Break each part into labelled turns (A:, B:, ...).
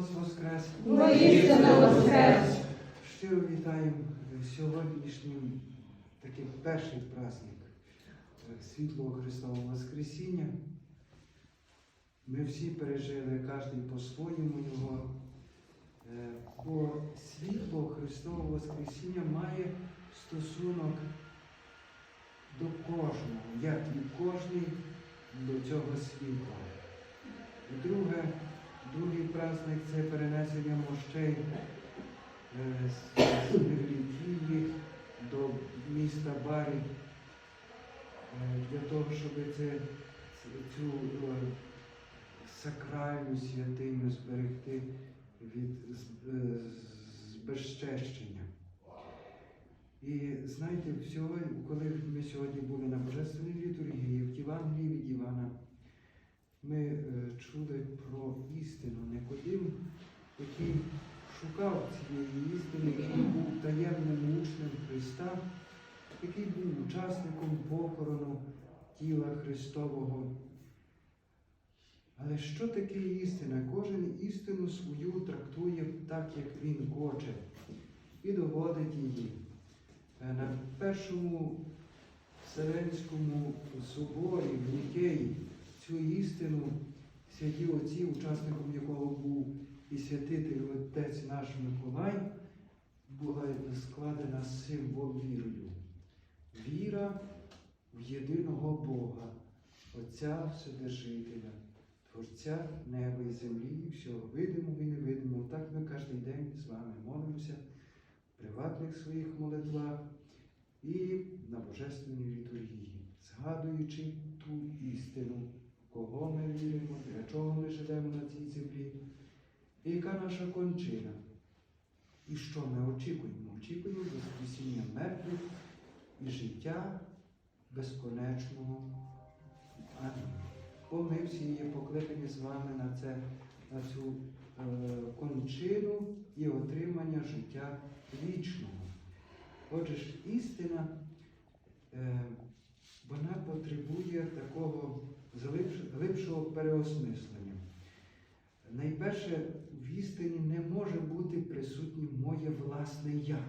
A: Христос Воскрес!
B: Воістину воскрес!
A: Щиро вітаємо сьогоднішнім такий перший праздник Світлого Христового Воскресіння. Ми всі пережили кожен по-своєму його, Е, бо світло Христового Воскресіння має стосунок до кожного, як і кожний до цього світла. І друге, другий праздник це перенесення мощей е, з з до міста Барі е, для того, щоб цю е, сакральну святиню зберегти від збезчещення. І знаєте, коли ми сьогодні були на Божественній літургії, в Євангелії від Івана, ми е, чули про істину Никодим, який шукав цієї істини, який був таємним учнем Христа, який був учасником похорону тіла Христового. Але що таке істина? Кожен істину свою трактує так, як він хоче, і доводить її. Е, На першому Вселенському соборі в Нікеї цю істину святі отці, учасником якого був і святитель отець наш Миколай, була складена символ вірою. Віра в єдиного Бога, Отця Вседержителя, Творця неба і землі, всього видимого і невидимого. Так ми кожен день з вами молимося в приватних своїх молитвах і на Божественній літургії, згадуючи ту істину, кого ми віримо, для чого ми живемо на цій землі, і яка наша кончина. І що ми очікуємо? Очікуємо Воскресіння мертвих і життя безконечного. Амінь. Бо ми всі є покликані з вами на, це, на цю е, кончину і отримання життя вічного. Отже істина, е, вона потребує такого глибшого переосмислення. Найперше, в істині не може бути присутнє моє власне я.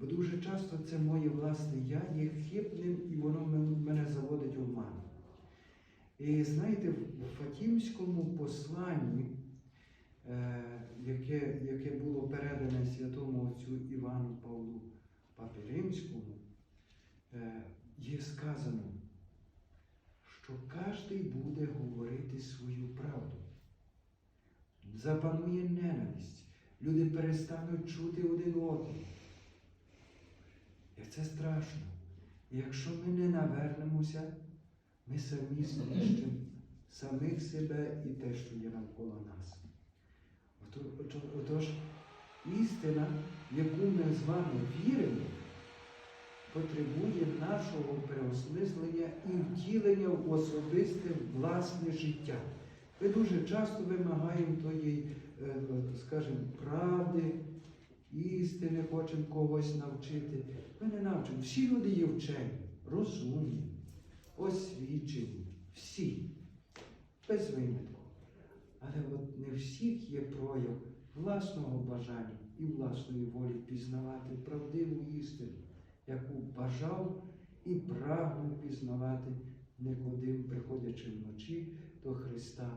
A: Бо дуже часто це моє власне я є хибним і воно мене заводить в оману. І знаєте, в Фатімському посланні, е, яке, яке було передане святому отцю Івану Павлу Папі Римському, е, є сказано, що кожен буде говорити свою правду. Запанує ненависть. Люди перестануть чути один одного. І це страшно. Якщо ми не навернемося, ми самі знищимо самих себе і те, що є навколо нас. Ото- ото- Отож, істина, в яку ми з вами віримо, потребує нашого переосмислення і втілення в особисте власне життя. Ми дуже часто вимагаємо тої, е, скажімо, правди, істини, хочемо когось навчити. Ми не навчимо. Всі люди є вчені, розумні, освічені, всі, без винятку. Але от не всіх є прояв власного бажання і власної волі пізнавати правдиву бажав і прагнув пізнавати Никодим, приходячи вночі до Христа,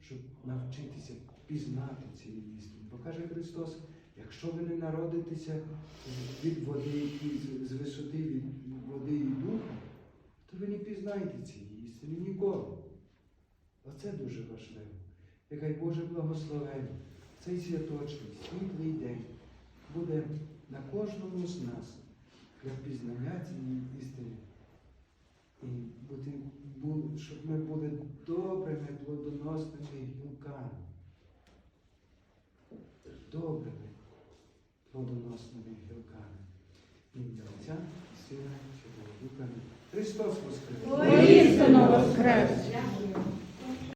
A: щоб навчитися пізнати цю істину. Бо каже Христос, якщо ви не народитеся від води з- висоти від води і духа, то ви не пізнаєте цієї істини ніколи. Оце дуже важливо. Хай Боже благословення, цей святочний, світлий день буде на кожному з нас для пізнання цієї істини. І бути, щоб ми були добрими, плодоносними гілками. Добрими, плодоносними гілками. Ім'я Отця, і Сина, Святого Духа. Христос Воскрес!
B: Воістину воскрес!